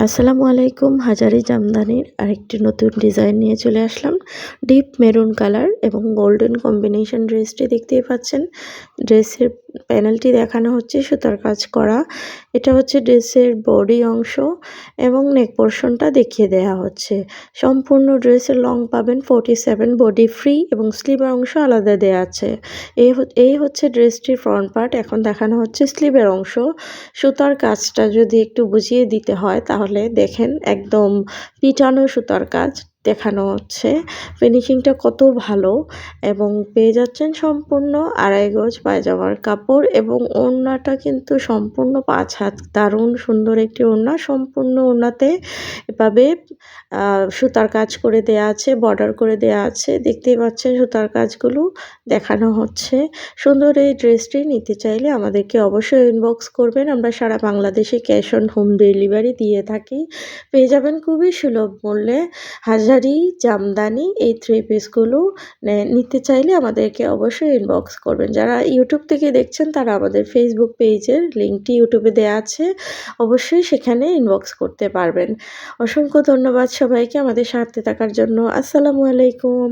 আসসালামু আলাইকুম হাজারি জামদানির আরেকটি নতুন ডিজাইন নিয়ে চলে আসলাম। ডিপ মেরুন কালার এবং গোল্ডেন কম্বিনেশন ড্রেসটি দেখতেই পাচ্ছেন। ড্রেসের প্যানেলটি দেখানো হচ্ছে সুতার কাজ করা। এটা হচ্ছে ড্রেসের বডি অংশ এবং নেক পোর্শনটা দেখিয়ে দেওয়া হচ্ছে। সম্পূর্ণ ড্রেসের লং পাবেন ফোর্টি সেভেন বডি ফ্রি এবং স্লিভের অংশ আলাদা দেওয়া আছে। এই এই হচ্ছে ড্রেসটির ফ্রন্ট পার্ট। এখন দেখানো হচ্ছে স্লিভের অংশ। সুতার কাজটা যদি একটু বুঝিয়ে দিতে হয় তাহলে দেখেন একদম পিটানো সুতার কাজ। দেখানো হচ্ছে। ফিনিশিংটা কত ভালো এবং পেয়ে যাচ্ছেন সম্পূর্ণ আড়াই গজ পায়জামার কাপড় এবং ওড়নাটা কিন্তু সম্পূর্ণ পাঁচ হাত। দারুণ সুন্দর একটি ওড়না। সম্পূর্ণ ওড়নাতে এভাবে সুতার কাজ করে দেয়া আছে বর্ডার করে দেয়া আছে। দেখতেই পাচ্ছেন সুতার কাজগুলো দেখানো হচ্ছে। সুন্দর এই ড্রেসটি নিতে চাইলে আমাদেরকে অবশ্যই ইনবক্স করবেন। আমরা সারা বাংলাদেশে ক্যাশ অন হোম ডেলিভারি দিয়ে থাকি। পেয়ে যাবেন খুবই সুলভ মূল্যে হাজার শাড়ি জামদানি এই থ্রি পিসগুলো নিতে চাইলে আমাদেরকে অবশ্যই ইনবক্স করবেন। যারা ইউটিউব থেকে দেখছেন, তারা আমাদের ফেসবুক পেজের লিঙ্কটি ইউটিউবে দেওয়া আছে। অবশ্যই সেখানে ইনবক্স করতে পারবেন। অসংখ্য ধন্যবাদ সবাইকে আমাদের সাথে থাকার জন্য। আসসালামু আলাইকুম।